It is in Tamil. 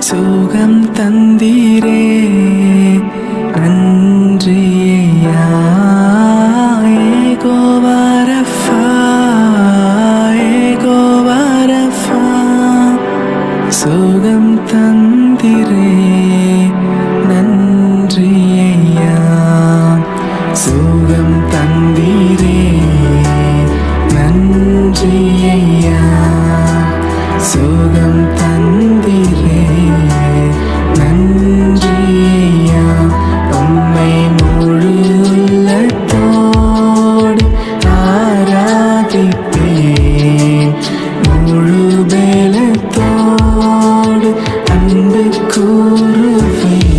சுகம் தந்தீரே நன்றியா சுகம் தந்திரே நன்றியா சுகம் தந்தி சுகம் தந்திரே நன்றியா உம்மை முழு உள்ளத்தோடு ஆராதிப்பேன் முழு பலத்தோடு அன்பு கூறுவேன்